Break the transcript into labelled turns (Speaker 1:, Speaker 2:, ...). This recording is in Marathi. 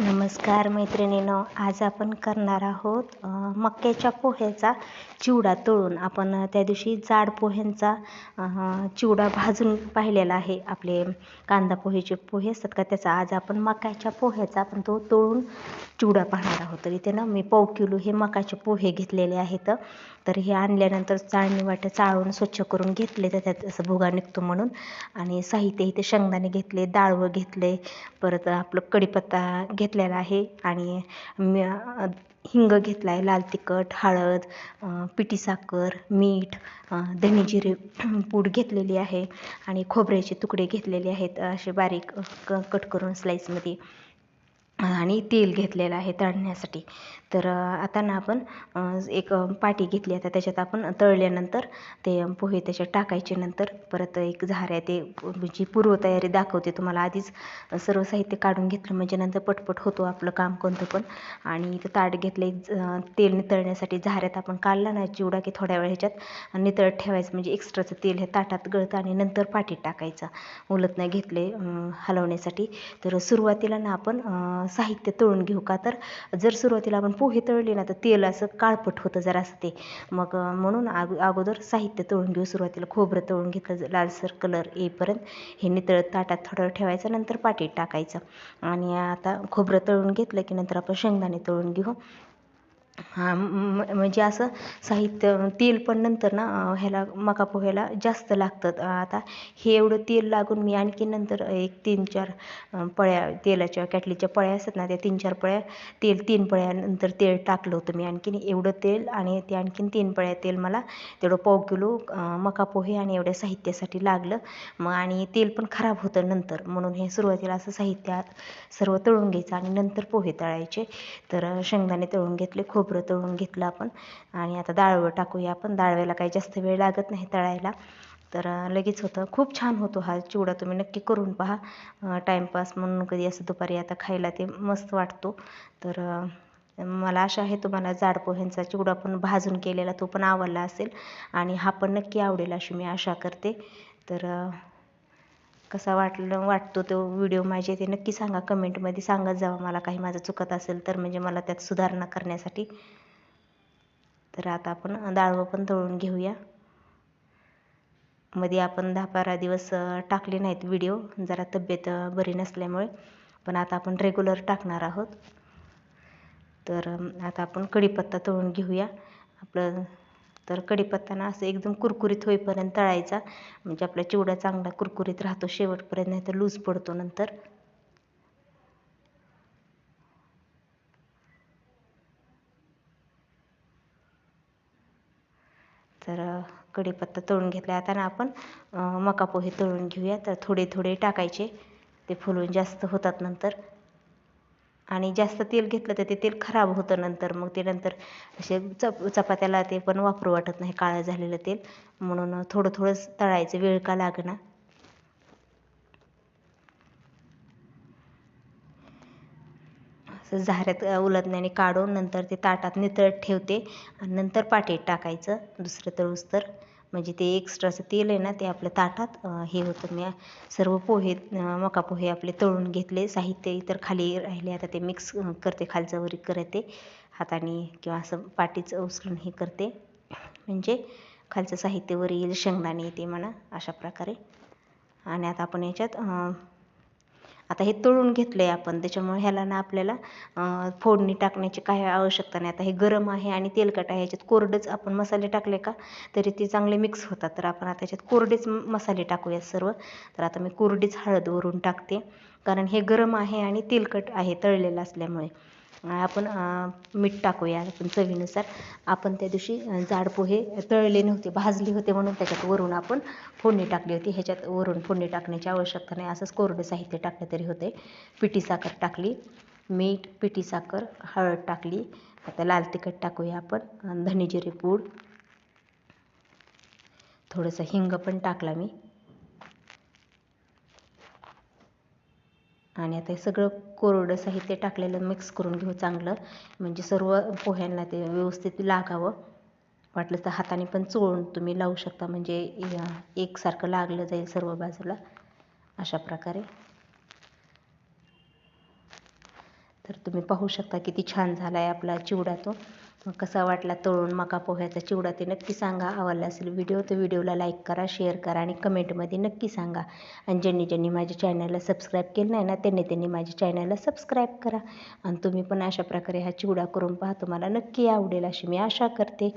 Speaker 1: नमस्कार मैत्रिणीनो आज आपण करणार आहोत मक्याच्या पोह्याचा चिवडा तळून. आपण त्या दिवशी जाड पोह्यांचा चिवडा भाजून पाहिलेला आहे. आपले कांदा पोहेचे पोहे असतात का त्याचा आज आपण मक्याच्या पोह्याचा आपण तो तळून चिवडा पाहणार आहोत. तर इथे ना मी पाव किलो हे मकाचे पोहे घेतलेले आहेत. तर हे आणल्यानंतर चाळणी वाट्या चाळून स्वच्छ करून घेतले तर त्यात असं भुगा निघतो म्हणून. आणि साहित्य इथे शेंगदाणे घेतले डाळवं घेतले परत आपलं कढीपत्ता घेतलेला आहे. आणि मी हिंग घेतला आहे लाल तिखट हळद पिठी साखर मीठ धने जिरे पूड घेतलेली आहे. आणि खोबऱ्याचे तुकडे घेतलेले आहेत. असे बारीक क कट करून स्लाईसमध्ये आणि तेल घेतलेलं आहे तळण्यासाठी. तर आता ना आपण एक पाटी घेतली आता त्याच्यात आपण तळल्यानंतर ते पोहे त्याच्यात टाकायचे. नंतर परत एक झाऱ्या ते जी पूर्वतयारी दाखवते तुम्हाला. आधीच सर्व साहित्य काढून घेतलं. म्हणजे नंतर पटपट होतो आपलं काम कोणतं पण. आणि इथं ताट घेतलं. एक तेल नितळण्यासाठी झाऱ्यात आपण काढला ना चिवडा की थोड्या वेळ ह्याच्यात नितळत ठेवायचं. म्हणजे एक्स्ट्राचं तेल हे ताटात गळतं आणि नंतर पाटीत टाकायचं. उलत नाही घेतले हलवण्यासाठी. तर सुरुवातीला ना आपण साहित्य तळून घेऊ का? तर जर सुरुवातीला आपण पोहे तळले ना तर तेल असं काळपट होतं जरासं ते. मग म्हणून आग अगोदर साहित्य तळून घेऊ सुरुवातीला खोबरं तळून घेतलं लालसर कलर येईपर्यंत हे नितळ ताटात थोडं ठेवायचं नंतर पाटीत टाकायचं. आणि आता खोबरं तळून घेतलं की नंतर आपण शेंगदाणे तळून घेऊ. हां म- म्हणजे असं साहित्य तेल पण नंतर ना ह्याला मका पोह्याला जास्त लागतं आता हे एवढं तेल लागून मी आणखी नंतर एक तीन चार पळ्या तेलाच्या कॅटलीच्या पळ्या असतात ना त्या तीन चार पळ्या तेल तीन पळ्यानंतर तेल टाकलं होतं मी आणखीन. एवढं तेल आणि ते आणखीन तीन पळ्या तेल मला तेवढं पाव किलो मका पोहे आणि एवढ्या साहित्यासाठी लागलं. मग आणि तेल पण खराब होतं नंतर. म्हणून हे सुरुवातीला असं साहित्यात सर्व तळून घ्यायचं आणि नंतर पोहे तळायचे. तर शेंगदाणे तळून घेतले खूप खोबरं तळून घेतलं आपण. आणि आता डाळवं टाकूया आपण. डाळव्याला काही जास्त वेळ लागत नाही तळायला. तर लगेच होतं. खूप छान होतो हा चिवडा. तुम्ही नक्की करून पहा. टाईमपास म्हणून कधी असं दुपारी आता खायला ते मस्त वाटतो. तर मला आशा आहे तुम्हाला जाड पोह्यांचा चिवडा पण भाजून केलेला तो पण आवडला असेल. आणि हा पण नक्की आवडेल अशी मी आशा करते. तर कसा वाटलं वाटतो तो व्हिडिओ माझे ते नक्की सांगा. कमेंटमध्ये सांगत जावा. मला काही माझं चुकत असेल तर म्हणजे मला त्यात सुधारणा करण्यासाठी. तर आता आपण डाळवं पण तळून घेऊया. मध्ये आपण दहा बारा दिवस टाकले नाहीत व्हिडिओ. जरा तब्येत बरी नसल्यामुळे. पण आता आपण रेग्युलर टाकणार आहोत. तर आता आपण कढीपत्ता तळून घेऊया. आपलं तर कढीपत्ता ना असं एकदम कुरकुरीत होईपर्यंत तळायचा. म्हणजे आपला चिवडा चांगला कुरकुरीत राहतो शेवटपर्यंत नाही तर लूज पडतो नंतर. तर कढीपत्ता तळून घेतला. आता ना आपण मका पोहे तळून घेऊया. तर थोडे थोडे टाकायचे. ते फुलून जास्त होतात नंतर. आणि जास्त तेल घेतलं तर ते तेल खराब होतं नंतर. मग ते नंतर असे चप चपात्याला ते पण वापरू वाटत नाही काळं झालेलं तेल. म्हणून थोडं थोडंच तळायचं वेळ का लागना. असं झाऱ्यात उलटण्याने काढून नंतर ते ताटात नितळत ठेवते. आणि नंतर पाटीत टाकायचं दुसरं तळूस तर. म्हणजे ते एक्स्ट्राचं तेल आहे ना ते आपल्या ताटात हे होतं. मी सर्व पोहे मका पोहे आपले तळून घेतले. साहित्य इतर खाली राहिले. आता ते मिक्स करते. खालचं वरी करते. हाताने किंवा असं पाटीचं उचलून हे करते. म्हणजे खालचं साहित्य वर येईल. शेंगदाणे येते म्हणा अशा प्रकारे. आणि आता आपण याच्यात आता हे तळून घेतलं आहे आपण त्याच्यामुळे ह्याला ना आपल्याला फोडणी टाकण्याची काही आवश्यकता नाही. आता हे गरम आहे आणि तेलकट आहे ह्याच्यात कोरडेच आपण मसाले टाकले का तरी ते चांगले मिक्स होतात. तर आपण आता ह्याच्यात कोरडेच मसाले टाकूयात सर्व. तर आता मी कोरडीच हळद वरून टाकते. कारण हे गरम आहे आणि तेलकट आहे तळलेलं असल्यामुळे. आपण मीठ टाकूया आपण चवीनुसार. आपण त्या दिवशी जाडपोहे जाड पोहे तळले नव्हते भाजले होते म्हणून त्याच्यात वरून आपण फोडणी टाकली होती. ह्याच्यात वरून फोडणी टाकण्याची आवश्यकता नाही. असंच कोरडं साहित्य टाकलं तरी होते पिठी साखर टाकली मीठ पिठी साखर हळद टाकली. आता लाल तिखट टाकूया आपण. धनेजिरे पूड. थोडंसं हिंग पण टाकला मी. आणि आता हे सगळं कोरडं साहित्य टाकलेलं मिक्स करून घेऊ चांगलं. म्हणजे सर्व पोह्यांना ते व्यवस्थित लागावं. वाटलं तर हाताने पण चोळून तुम्ही लावू शकता. म्हणजे एकसारखं लागलं जाईल सर्व बाजूला. अशा प्रकारे. तर तुम्ही पाहू शकता किती छान झाला आहे आपला चिवडा तो. कसा वाटला तळून मका पोह्याचा चिवडा ते नक्की सांगा. आवडला असेल व्हिडिओ तर व्हिडिओला लाईक करा शेअर करा आणि कमेंटमध्ये नक्की सांगा. आणि ज्यांनी ज्यांनी माझ्या चॅनलला सबस्क्राईब केलं नाही ना त्यांनी त्यांनी माझ्या चॅनलला सबस्क्राईब करा. आणि तुम्ही पण अशा प्रकारे हा चिवडा करून पहा. तुम्हाला नक्की आवडेल अशी मी आशा करते.